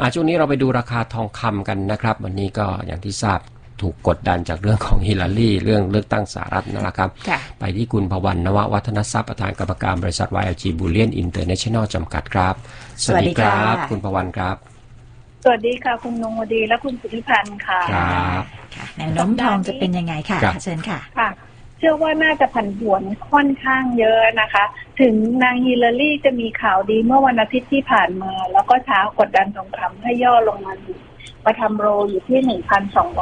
อ่าช่วงนี้เราไปดูราคาทองคำกันนะครับ วันนี้ก็อย่างที่ทราบถูกกดดันจากเรื่องของฮิลลารีเรื่องเลือกตั้งสหรัฐนะครับค่ะไปที่คุณพวันนววัฒนทรัพย์ประธานกรรมการบริษัท YLG Bullion International จำกัดครับ สวัสดีค่ะคุณพวันครับ สวัสดีค่ะ คุณนงวดีและคุณสุธิพันธ์ค่ะ ครับค่ะแนวโน้มทองจะเป็นยังไงค่ะครับเชิญค่ะค่ะ เชื่อว่าน่าจะผันผวนค่อนข้างเยอะนะคะ ถึงนางฮิลลารีจะมีข่าวดีเมื่อวันอาทิตย์ที่ผ่านมา แล้วก็เช้ากดดันทองคำให้ย่อลงมาอยู่มาทำโรอยู่ที่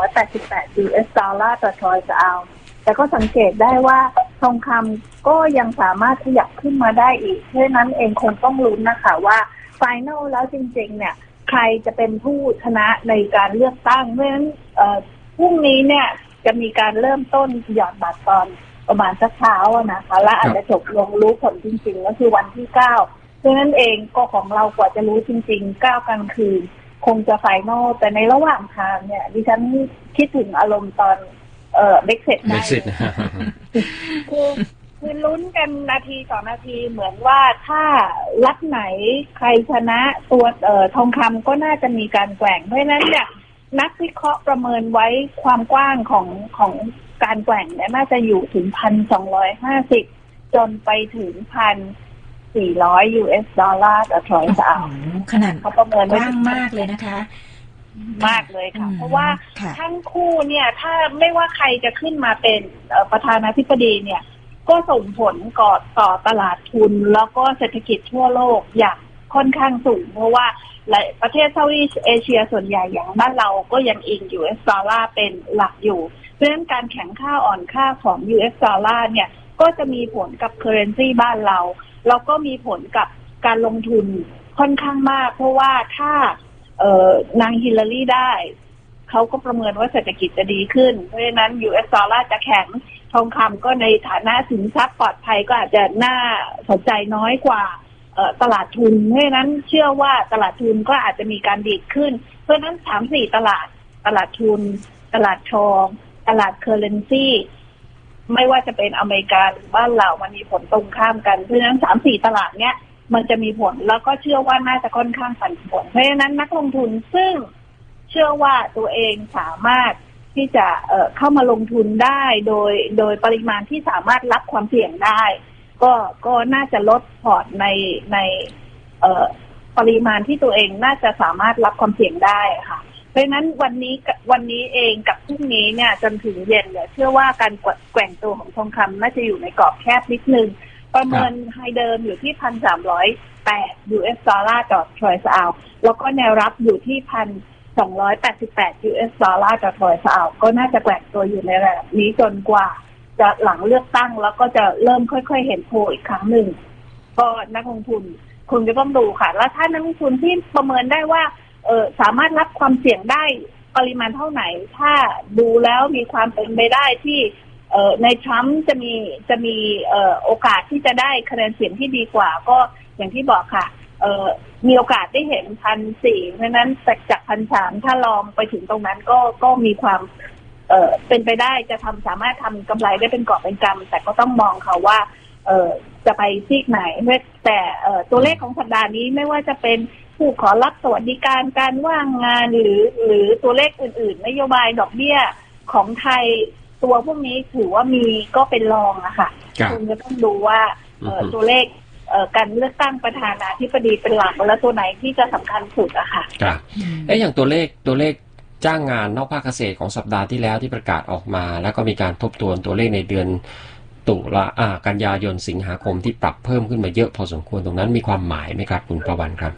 1,288 US ดอลลาร์ต่อทรอยส์เอาแต่ก็สังเกตได้ว่าทองคำก็ยังสามารถขยับขึ้นมาได้อีกเพราะนั้นเองคงต้องลุ้นนะคะว่าไฟแนลแล้วจริง ๆ เนี่ย ใครจะเป็นผู้ชนะในการเลือกตั้งเพราะฉะนั้นเอ่อพรุ่งนี้เนี่ย จะมีการเริ่มต้นหยอดบัตรตอนประมาณสักเช้าอะนะคะ และอาจจะจบลงรู้ผลจริงๆ ก็คือวันที่เก้าเพราะฉะนั้นเองก็ของเรากว่าจะรู้จริงๆเก้ากลางคืนคงจะไฟนอลแต่ในระหว่างทางเนี่ย ดิฉันคิดถึงอารมณ์ตอน เอ่อเบ็กเซตเบสิตคือคือลุ้นกันนาทีต่อนาทีเหมือนว่าถ้ารัฐไหนใครชนะตัวเอ่อทองคำก็น่าจะมีการแกว่งเพราะฉะนั้นเนี่ย นักวิเคราะห์ประเมินไว้ความกว้างของของการแกว่งเนี่ยน่าจะอยู่ถึงพันสองร้อยห้าสิบจนไปถึงพันสี่ร้อย US ดอลลาร์ต่อทรอยส์เอาโอ้โหขนาดเขาประเมินกไว้ว้างมากเลยนะคะ มากเลยค่ะอืมเพราะว่าค่ะทั้งคู่เนี่ย ถ้าไม่ว่าใครจะขึ้นมาเป็นเอ่อประธานาธิบดีเนี่ย ก็ส่งผลก่อต่อตลาดทุนแล้วก็เศรษฐกิจทั่วโลกอย่าง ค่อนข้างสูง เพราะว่าหลายประเทศเซาท์อีสเอเชียส่วนใหญ่อย่างบ้านเราก็ยังอิง US ดอลลาร์เป็นหลักอยู่เพราะฉะนั้นการแข็งค่าอ่อนค่าของ US ดอลลาร์เนี่ยก็จะมีผลกับ currency บ้านเราแล้วก็มีผลกับการลงทุนค่อนข้างมาก เพราะว่าถ้าเนางฮิลลารีได้เขาก็ประเมินว่าเศรษฐกิจจะดีขึ้น เพราะฉะนั้น US ดอลลาร์จะแข็ง ทองคำก็ในฐานะสินทรัพย์ปลอดภัยก็อาจจะน่าสนใจน้อยกว่า ตลาดทุน เพราะนั้นเชื่อว่าตลาดทุนก็อาจจะมีการดีดขึ้น เพราะนั้นสามสี่ตลาดตลาดทุน ตลาดทอง ตลาดเคอร์เรนซีไม่ว่าจะเป็นอเมริกาหรือบ้านเรามันมีผลตรงข้ามกัน เพราะฉะนั้นสามสี่ตลาดเนี้ยมันจะมีผลแล้วก็เชื่อว่าน่าจะค่อนข้างผันผวนเพราะฉะนั้นนักลงทุนซึ่งเชื่อว่าตัวเองสามารถที่จะเเข้ามาลงทุนได้โดยโดยปริมาณที่สามารถรับความเสี่ยงได้ ก็ก็น่าจะลดพอร์ตในในเอ่อปริมาณที่ตัวเองน่าจะสามารถรับความเสี่ยงได้ค่ะ เพราะฉะนั้นวันนี้กับวันนี้เองกับพรุ่งนี้เนี่ยจนถึงเย็นเนี่ยเชื่อว่าการแกว่งตัวของทองคำน่าจะอยู่ในกรอบแคบนิดนึง ประเมินไฮเดิมอยู่ที่พันสามร้อยแปด US ดอลลาร์ต่อทรอยส์เอาแล้วก็แนวรับอยู่ที่พันสองร้อยแปดสิบแปด US ดอลลาร์ต่อทรอยส์เอาก็น่าจะแกว่งตัวอยู่ในระดับนี้จนกว่า จะหลังเลือกตั้งแล้วก็จะเริ่มค่อย ๆ เห็นโพลอีกครั้งหนึ่งก็นักลงทุนคุณจะต้องดูค่ะ แล้วถ้านักลงทุนที่ประเมินได้ว่าเออสามารถรับความเสี่ยงได้ปริมาณเท่าไหร่ถ้าดูแล้วมีความเป็นไปได้ที่เออในทรัมป์จะมีจะมีเออโอกาสที่จะได้คะแนนเสียงที่ดีกว่า ก็อย่างที่บอกค่ะเออมีโอกาสได้เห็นพันสี่เพราะฉะนั้นจากจากพันสามถ้าลองไปถึงตรงนั้นก็ก็มีความ เอ่อเป็นไปได้จะทำสามารถทำกำไรได้เป็นกอบเป็นกำแต่ก็ต้องมองค่ะว่า เอ่อจะไปซีกไหนแต่เอ่อตัวเลขของสัปดาห์นี้ไม่ว่าจะเป็นผู้ขอรับสวัสดิการการว่างงานหรือหรือตัวเลขอื่น ๆ นโยบายดอกเบี้ยของไทยตัวพวกนี้ถือว่ามีก็เป็นรองอะค่ะครับคุณจะต้องดูว่าเอ่ออือฮึตัวเลขเอ่อการเลือกตั้งประธานาธิบดีเป็นหลักแล้วตัวไหนที่จะสำคัญสุดอะค่ะครับอืมเอ๊ะอย่างตัวเลขตัวเลข จ้างงานนอกภาคเกษตรของสัปดาห์ที่แล้วที่ประกาศออกมา แล้วก็มีการทบทวนตัวเลขในเดือนตุลาอ่ากันยายนสิงหาคมที่ปรับเพิ่มขึ้นมาเยอะพอสมควรตรงนั้นมีความหมายไหมครับคุณประวันครับ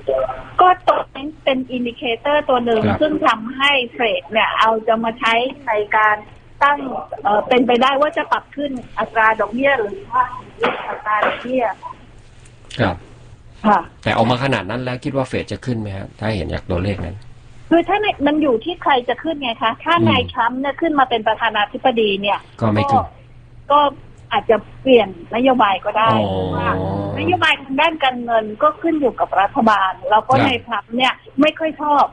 ก็ตัวนี้เป็นอินดิเคเตอร์ตัวหนึ่งครับ ซึ่งทำให้เทรดเนี่ยเอาจะมาใช้ในการตั้งเอ่อเป็นไปได้ว่าจะปรับขึ้นอัตราดอกเบี้ยหรือว่าอัตราดอกเบี้ยครับ ค่ะ แต่ออกมาขนาดนั้นแล้วคิดว่าเฟดจะขึ้นไหมครับถ้าเห็นจากตัวเลขนั้น คือถ้าในมันอยู่ที่ใครจะขึ้นไงคะ ถ้าอืมนายทรัมป์เนี่ยขึ้นมาเป็นประธานาธิบดีเนี่ยก็ไม่ขึ้นก็อาจจะเปลี่ยนนโยบายก็ได้อ๋อเพราะว่านโยบายทางด้านการเงินก็ขึ้นอยู่กับรัฐบาล แล้วก็ครับในทรัมป์เนี่ยไม่ค่อยชอบ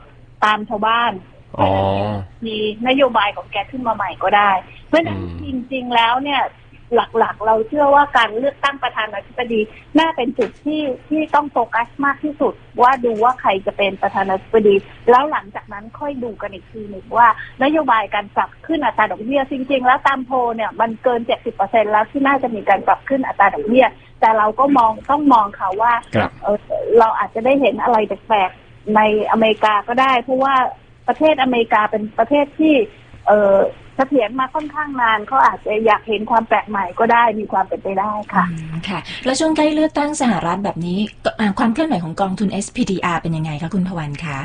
ตามชาวบ้านอ๋อมีนโยบายของแกขึ้นมาใหม่ก็ได้ เพราะฉะนั้นอืมจริง ๆ แล้วเนี่ย หลักๆ เราเชื่อว่าการเลือกตั้งประธานาธิบดีน่าเป็นจุดที่ที่ต้องโฟกัสมากที่สุด ว่าดูว่าใครจะเป็นประธานาธิบดี แล้วหลังจากนั้นค่อยดูกันอีกทีหนึ่งว่านโยบายการปรับขึ้นอัตราดอกเบี้ยจริง ๆ แล้วตามโพลเนี่ยมันเกิน 70%แล้วที่น่าจะมีการปรับขึ้นอัตราดอกเบี้ยแต่เราก็มองต้องมองค่ะว่าครับเออเราอาจจะได้เห็นอะไรแปลกๆในอเมริกาก็ได้ เพราะว่าประเทศอเมริกาเป็นประเทศที่ เออเสถียรมาค่อนข้างนานเขาอาจจะอยากเห็นความแปลกใหม่ก็ได้มีความเป็นไปได้ค่ะอืมค่ะ แล้วช่วงใกล้เลือกตั้งสหรัฐแบบนี้ก็อ่าความเคลื่อนไหวของกองทุน SPDR เป็นยังไงคะคุณพวันคะ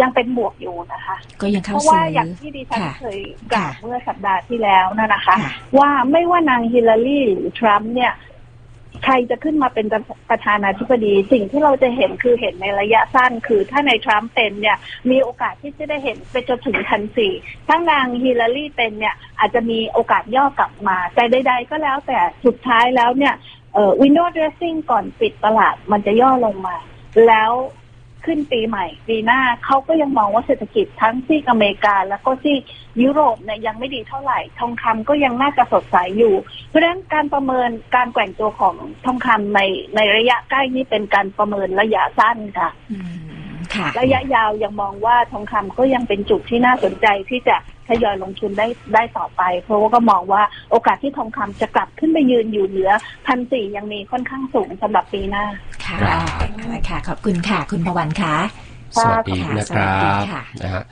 ยังเป็นบวกอยู่นะคะ ก็ยังเพเข้าราะซื้ว่าออย่างที่ดิฉันค่ะเคยกล่าวค่ะเมื่อสัปดาห์ที่แล้วนะนะคะค่ะว่าไม่ว่านางฮิลลารีหรือทรัมป์เนี่ยใครจะขึ้นมาเป็นประธานาธิบดี สิ่งที่เราจะเห็นคือเห็นในระยะสั้น คือถ้าในทรัมป์เป็นเนี่ยมีโอกาสที่จะได้เห็นไปจนถึงพันสี่ถ้านางฮิลลารีเป็นเนี่ยอาจจะมีโอกาสย่อกลับมา แต่ใด ๆ ก็แล้วแต่สุดท้ายแล้วเนี่ยวินโดว์เดรสซิ่งก่อนปิดตลาดมันจะย่อลงมา แล้ว ขึ้นปีใหม่ปีหน้าเขาก็ยังมองว่าเศรษฐกิจทั้งที่อเมริกา แล้วก็ที่ยุโรปเนี่ยยังไม่ดีเท่าไหร่ ทองคำก็ยังน่าจะสดใสอยู่ เพราะฉะนั้นการประเมินการแกว่งตัวของทองคำในในระยะใกล้นี่เป็นการประเมินระยะสั้นค่ะอืมค่ะระยะยาวยังมองว่าทองคำก็ยังเป็นจุดที่น่าสนใจที่จะ ทยอยลงทุนได้ได้ต่อไป เพราะว่าก็มองว่าโอกาสที่ทองคำจะกลับขึ้นไปยืนอยู่เหนือพันสี่ยังมีค่อนข้างสูงสำหรับปีหน้า ค่ะครับเอาละค่ะ ขอบคุณค่ะ คุณพวันค่ะ สวัสดีนะครัสวัสดีบค่ะนะฮะ